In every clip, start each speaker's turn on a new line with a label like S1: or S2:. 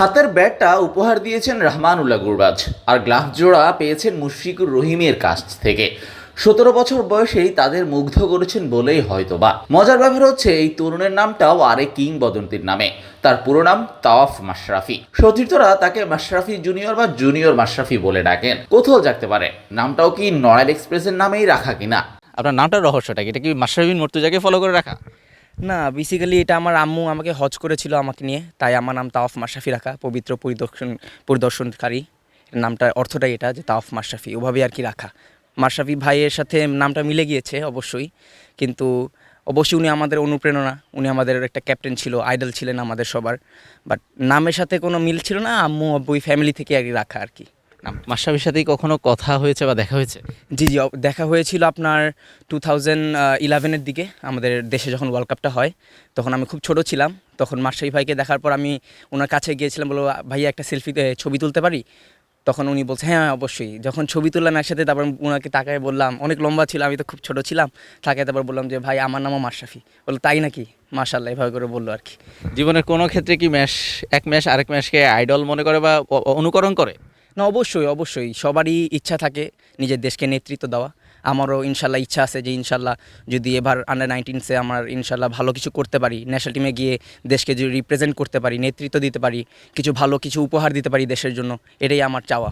S1: হাতের ব্যাটটা উপহার দিয়েছেন রহমানুল্লাহ গুরবাজ, আর গ্লাভ জোড়া পেয়েছেন মুশফিকুর রহিমের কাছ থেকে। সতেরো বছর বয়সেই তাদের মুগ্ধ করেছেন বলেই হয়তো বা মজার ব্যাপার হচ্ছে, এই তরুণের নামটাও আরেক কিংবদন্তির নামে। তার পুরো নাম তাওয়াফ মাশরাফি। সতীর্থরা তাকে মাশরাফি জুনিয়র বা জুনিয়র মাশরাফি বলে ডাকেন। কোথাও জাগতে পারে। নামটাও কি নড়াইল এক্সপ্রেসের নামেই রাখা কিনা?
S2: আপনার নামটার রহস্যটা কি? এটা কি মাশরাফিন মর্তুজাকে ফলো করে রাখা?
S3: না বেসিক্যালি এটা আমার আম্মু আমাকে হজ করেছিল আমাকে নিয়ে। তাই আমার নাম তাওয়াফ মাশরাফি রাখা, পবিত্র পরিদর্শন, পরিদর্শনকারী। নামটা, অর্থটাই এটা যে তাওফ মাশরাফি ওভাবে আর কি রাখা। মাশরাফি ভাইয়ের সাথে নামটা মিলে গিয়েছে অবশ্যই, কিন্তু অবশ্যই উনি আমাদের অনুপ্রেরণা, উনি আমাদের একটা ক্যাপ্টেন ছিল আইডল ছিলেন আমাদের সবার। বাট নামের সাথে কোনো মিল ছিল না, আম্মু, আব্বু ওই ফ্যামিলি থেকে আর রাখা আর কি নাম।
S2: মাশরাফির সাথেই কখনো কথা হয়েছে বা দেখা হয়েছে?
S3: জি জি দেখা হয়েছিল আপনার টু থাউজেন্ড ইলেভেনের দিকে আমাদের দেশে যখন ওয়ার্ল্ড কাপটা হয় তখন আমি খুব ছোট ছিলাম। তখন মার্শাই ভাইকে দেখার পর আমি ওনার কাছে গিয়েছিলাম বলো ভাইয়া একটা সেলফি ছবি তুলতে পারি? তখন উনি বলছে হ্যাঁ অবশ্যই। যখন ছবি তুললাম একসাথে তারপর ওনাকে তাকায় বললাম অনেক লম্বা ছিল আমি তো খুব ছোট ছিলাম। তাকে তারপর বললাম যে ভাই আমার নামও মাশরাফি। বলল তাই নাকি? মাশাল্লাহ এভাবে করে বলল আর কি।
S2: জীবনের কোনো ক্ষেত্রে কি ম্যাশ এক ম্যাচ আরেক ম্যাশকে আইডল মনে করে বা অনুকরণ করে?
S3: না, অবশ্যই অবশ্যই। সবারই ইচ্ছা থাকে নিজের দেশকে নেতৃত্ব দেওয়া। আমারও ইনশাল্লাহ ইচ্ছা আছে যে ইনশাল্লাহ যদি এবার আন্ডার নাইনটিনসে আমার ইনশাল্লাহ ভালো কিছু করতে পারি ন্যাশনাল টিমে গিয়ে দেশকে যদি রিপ্রেজেন্ট করতে পারি, নেতৃত্ব দিতে পারি, কিছু ভালো কিছু উপহার দিতে পারি দেশের জন্য, এটাই আমার চাওয়া,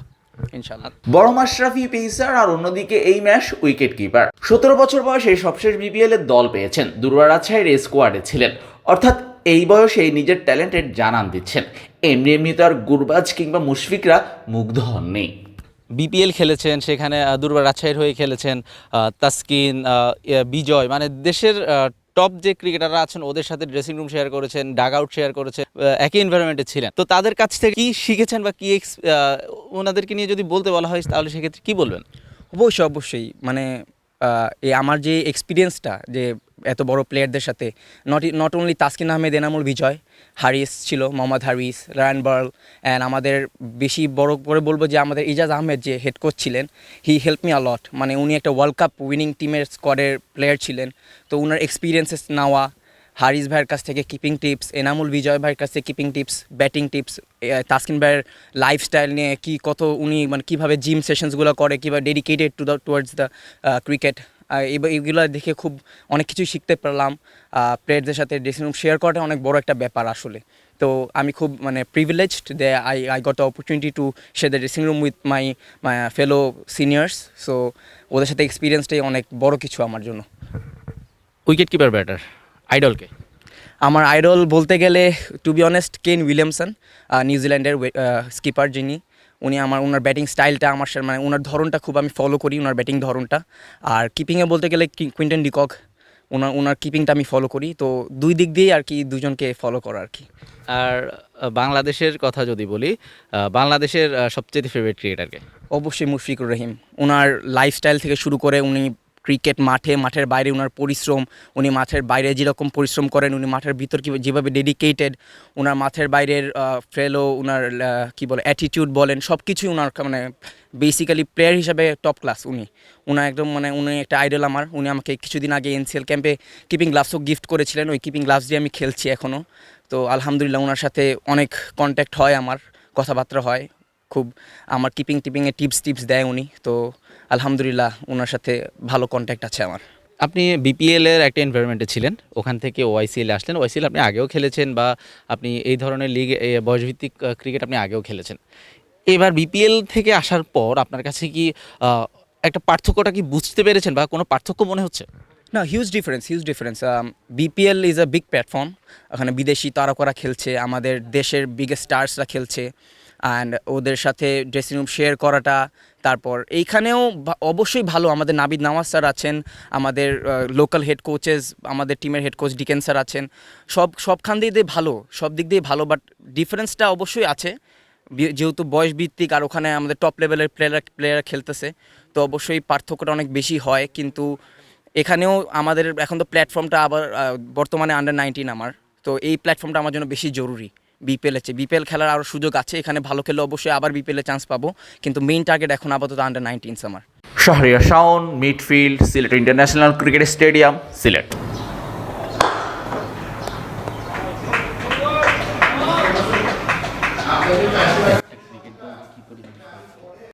S3: ইনশাল্লাহ।
S1: বড় মাশরাফি, পেসার আর অন্যদিকে এই ম্যাচ উইকেট কিপার সতেরো বছর বয়সে সবশেষ বিপিএল এর দল পেয়েছেন। দুর্বার দুর্বারাছাইয়ের স্কোয়াডে ছিলেন। অর্থাৎ এই বয়সেই নিজের ট্যালেন্টের জানান দিচ্ছেন। এমনি এমনি তো আর গুরবাজ কিংবা মুশফিকরা মুগ্ধ হননি।
S2: বিপিএল খেলেছেন সেখানে দুর্বার রাজশাহীর হয়ে খেলেছেন তাসকিন বিজয় মানে দেশের টপ যে ক্রিকেটাররা আছেন ওদের সাথে ড্রেসিং রুম শেয়ার করেছেন ডাগ আউট শেয়ার করেছেন আহ, একই এনভায়রনমেন্টে ছিলেন। তো তাদের কাছ থেকে কি শিখেছেন বা কি ওনাদেরকে নিয়ে যদি বলতে বলা হয় তাহলে সেক্ষেত্রে কী বলবেন?
S3: অবশ্যই অবশ্যই। মানে এই আমার যে এক্সপিরিয়েন্সটা যে এত বড় প্লেয়ারদের সাথে। Not not only Taskin Ahmed, Enamul Bijoy, Haris ছিল, Mohammad Haris, Ryan Burl and আমাদের বেশি বড় করে বলব যে আমাদের ইজাজ আহমেদ যে হেড কোচ ছিলেন হি হেল্প মি অলট মানে উনি একটা ওয়ার্ল্ড কাপ উইনিং টিমের স্কোয়াডের প্লেয়ার ছিলেন। তো উনার এক্সপিরিয়েন্সেস নেওয়া, হারিস ভাইয়ের কাছ থেকে কিপিং টিপস এনামুল বিজয় ভাইয়ের কাছ থেকে keeping tips batting tips Taskin ভাইয়ের লাইফস্টাইল নিয়ে কি কত উনি মানে কীভাবে জিম সেশনসগুলো করে, কীভাবে dedicated to the towards the cricket এবার এগুলো দেখে খুব অনেক কিছুই শিখতে পারলাম। প্লেয়ারদের সাথে ড্রেসিং রুম শেয়ার করাটা অনেক বড় একটা ব্যাপার আসলে। তো আমি খুব মানে privileged they I I got opportunity to share the dressing room with my my fellow seniors so ওদের সাথে এক্সপিরিয়েন্সটাই অনেক বড় কিছু আমার জন্য।
S2: উইকেট কিপার ব্যাটার আইডলকে
S3: আমার আইডল বলতে গেলে to be honest Kane Williamson নিউজিল্যান্ডের স্কিপার যিনি। উনি আমার ওনার ব্যাটিং স্টাইলটা আমার সাথে- মানে ওনার ধরনটা খুব আমি ফলো করি ওনার ব্যাটিং ধরনটা। আর কিপিংয়ে বলতে গেলে কুইন্টন ডিকক ওনার ওনার কিপিংটা আমি ফলো করি। তো দুই দিক দিয়েই আর কি দুজনকে ফলো করা আর কি।
S2: আর বাংলাদেশের কথা যদি বলি বাংলাদেশের সবচেয়ে ফেভারিট ক্রিকেটারকে
S3: অবশ্যই মুশফিকুর রহিম। ওনার লাইফস্টাইল থেকে শুরু করে উনি ক্রিকেট মাঠে, মাঠের বাইরে ওনার পরিশ্রম, উনি মাঠের বাইরে যেরকম পরিশ্রম করেন, উনি মাঠের ভিতর কী যেভাবে ডেডিকেটেড ওনার মাঠের বাইরের ফেলো ওনার কী বলে অ্যাটিটিউড বলেন সব কিছুই ওনার মানে বেসিক্যালি প্লেয়ার হিসাবে টপ ক্লাস উনি। ওনার একদম মানে উনি একটা আইডল আমার, উনি আমাকে কিছুদিন আগে এনসিএল ক্যাম্পে কিপিং গ্লাভসও গিফট করেছিলেন, ওই কিপিং গ্লাভস দিয়ে আমি খেলছি এখনও তো আলহামদুলিল্লাহ ওনার সাথে অনেক কন্ট্যাক্ট হয় আমার, কথাবার্তা হয়। খুব আমার কিপিং টিপিংয়ে টিপস টিপস দেয় উনি। তো আলহামদুলিল্লাহ ওনার সাথে ভালো কন্ট্যাক্ট আছে আমার।
S2: আপনি বিপিএল এর একটা এনভায়রনমেন্টে ছিলেন। ওখান থেকে ওয়াইসিএল আসলেন। ওয়াইসিএল আপনি আগেও খেলেছেন বা আপনি এই ধরনের লিগ বয়সভিত্তিক ক্রিকেট আপনি আগেও খেলেছেন। এবার বিপিএল থেকে আসার পর আপনার কাছে কি একটা পার্থক্যটা কি বুঝতে পেরেছেন বা কোনো পার্থক্য মনে হচ্ছে?
S3: না huge difference huge difference BPL is a big platform ওখানে বিদেশি তারকারা খেলছে আমাদের দেশের বিগেস্ট স্টার্সরা খেলছে। অ্যান্ড ওদের সাথে ড্রেসিং রুম শেয়ার করাটা, তারপর এইখানেও অবশ্যই ভালো। আমাদের নাবিদ নামাজ স্যার আছেন, আমাদের লোকাল হেড কোচেস আমাদের টিমের হেড কোচ ডিকেন স্যার আছেন। সব, সবখান দিয়ে দিয়ে ভালো, সব দিক দিয়ে ভালো বাট ডিফারেন্সটা অবশ্যই আছে। যেহেতু বয়স ভিত্তিক আর ওখানে আমাদের টপ লেভেলের প্লেয়ার প্লেয়ার খেলতেছে, তো অবশ্যই পার্থক্যটা অনেক বেশি হয়, কিন্তু এখানেও আমাদের এখন তো প্ল্যাটফর্মটা আবার বর্তমানে আন্ডার নাইনটিন আমার, তো এই প্ল্যাটফর্মটা আমার জন্য বেশি জরুরি। বিপিএল আছে। বিপিএল খেলার আরও সুযোগ আছে, এখানে ভালো খেলে অবশ্যই আবার বিপিএলে চান্স পাবো। কিন্তু মেইন টার্গেট এখন আপাতত আন্ডার নাইনটিনস আমার
S1: Shahria Shawon midfield Sylhet international cricket stadium Sylhet.